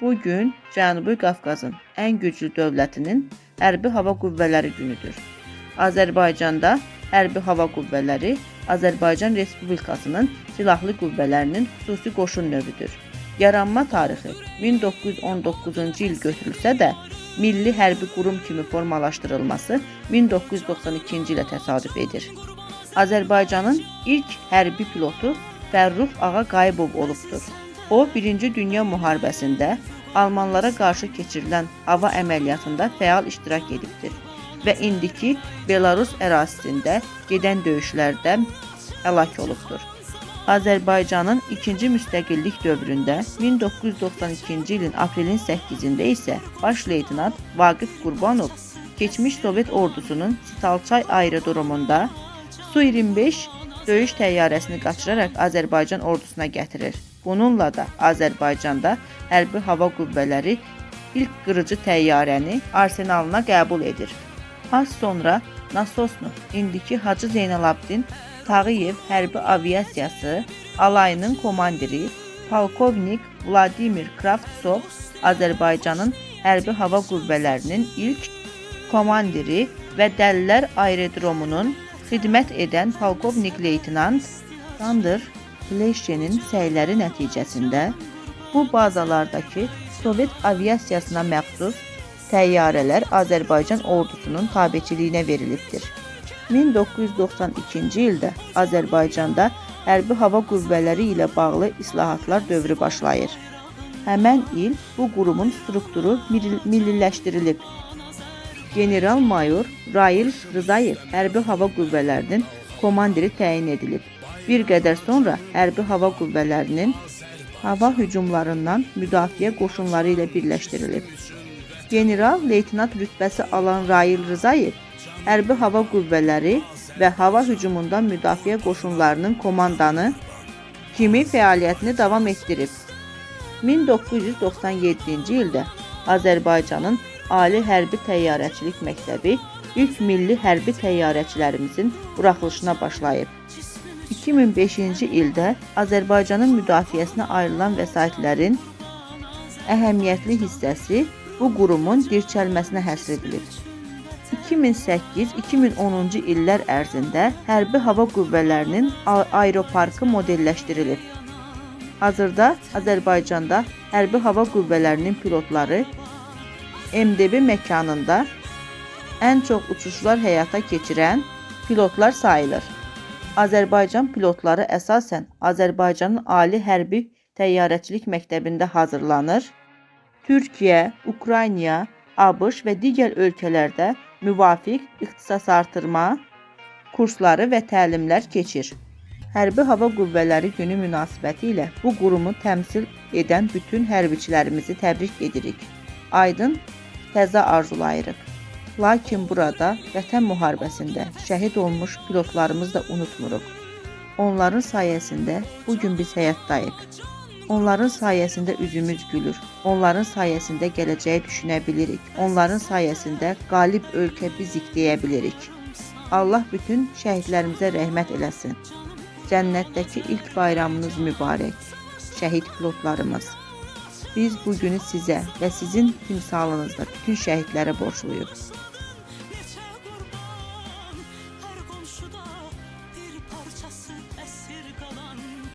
Bu gün Cənubi Qafqazın ən güclü dövlətinin Hərbi Hava Qüvvələri günüdür. Azərbaycanda Hərbi Hava Qüvvələri Azərbaycan Respublikasının silahlı qüvvələrinin xüsusi qoşun növüdür. Yaranma tarixi 1919-cu il götürülsə də, milli hərbi qurum kimi formalaşdırılması 1992-ci ilə təsadüf edir. Azərbaycanın ilk hərbi pilotu Fərrux Ağa Qayıbov olubdur. O, 1-ci Dünya müharibəsində Almanlara qarşı keçirilən hava əməliyyatında fəal iştirak edibdir və indiki Belarus ərazisində gedən döyüşlərdə həlak olubdur. Azərbaycanın ikinci müstəqillik dövründə 1992-ci ilin aprelin 8-də isə baş leytenant Vaqif Qurbanov keçmiş Sovet ordusunun Sitalçay aerodromunda Su-25 döyüş təyyarəsini qaçıraraq Azərbaycan ordusuna gətirir. Bununla da Azərbaycanda hərbi hava qüvvələri ilk qırıcı təyyarəni arsenalına qəbul edir. Az sonra Nasosnu, indiki Hacı Zeynalabdin Tağıyev hərbi aviasiyası alayının komandiri polkovnik Vladimir Kravtsov Azərbaycanın hərbi hava qüvvələrinin ilk komandiri və Dəlilər aerodromunun xidmət edən polkovnik leytenant Sander Pleşenin səyləri nəticəsində bu bazalardakı Sovet aviasiyasına məxsus təyyarələr Azərbaycan ordusunun tabeçiliyinə verilibdir. 1992-ci ildə Azərbaycanda hərbi hava qüvvələri ilə bağlı islahatlar dövrü başlayır. Həmən il bu qurumun strukturu milli- milliləşdirilib. General-mayor Rail Rızayev hərbi hava qüvvələrinin komandiri təyin edilib. Bir qədər sonra hərbi hava qüvvələrinin hava hücumlarından müdafiə qoşunları ilə birləşdirilib. General leytenant rütbəsi alan Rail Rızayev hərbi hava qüvvələri və hava hücumundan müdafiə qoşunlarının komandanı kimi fəaliyyətini davam etdirib. 1997-ci ildə Azərbaycanın Ali Hərbi Təyyarəçilik Məktəbi ilk milli hərbi təyyarəçilərimizin buraxılışına başlayıb. 2005-ci ildə Azərbaycanın müdafiəsinə ayrılan vəsaitlərin əhəmiyyətli hissəsi bu qurumun dirçəlməsinə həsr edilib. 2008-2010-cu illər ərzində hərbi hava qüvvələrinin aeroparkı modelləşdirilib. Hazırda Azərbaycanda hərbi hava qüvvələrinin pilotları MDB məkanında ən çox uçuşlar həyata keçirən pilotlar sayılır. Azərbaycan pilotları əsasən Azərbaycanın Ali Hərbi Təyyarəçilik Məktəbində hazırlanır. Türkiyə, Ukrayna, ABŞ və digər ölkələrdə müvafiq ixtisas artırma kursları və təlimlər keçir. Hərbi Hava Qüvvələri Günü münasibətilə bu qurumu təmsil edən bütün hərbiçilərimizi təbrik edirik. Aydın təzə arzulayırıq. Lakin burada Vətən müharibəsində şəhid olmuş pilotlarımızı da unutmuruq. Onların sayəsində bu gün biz həyatdayıq. Onların sayəsində üzümüz gülür. Onların sayəsində gələcəyi düşünə bilirik. Onların sayəsində qalib ölkə bizik deyə. Allah bütün şəhidlərimizə rəhmət eləsin. Cənnətdəki ilk bayramınız mübarək. Şəhid pilotlarımız. Biz bu günü sizə və sizin timsalınızda bütün şəhidlərə borcluyuq.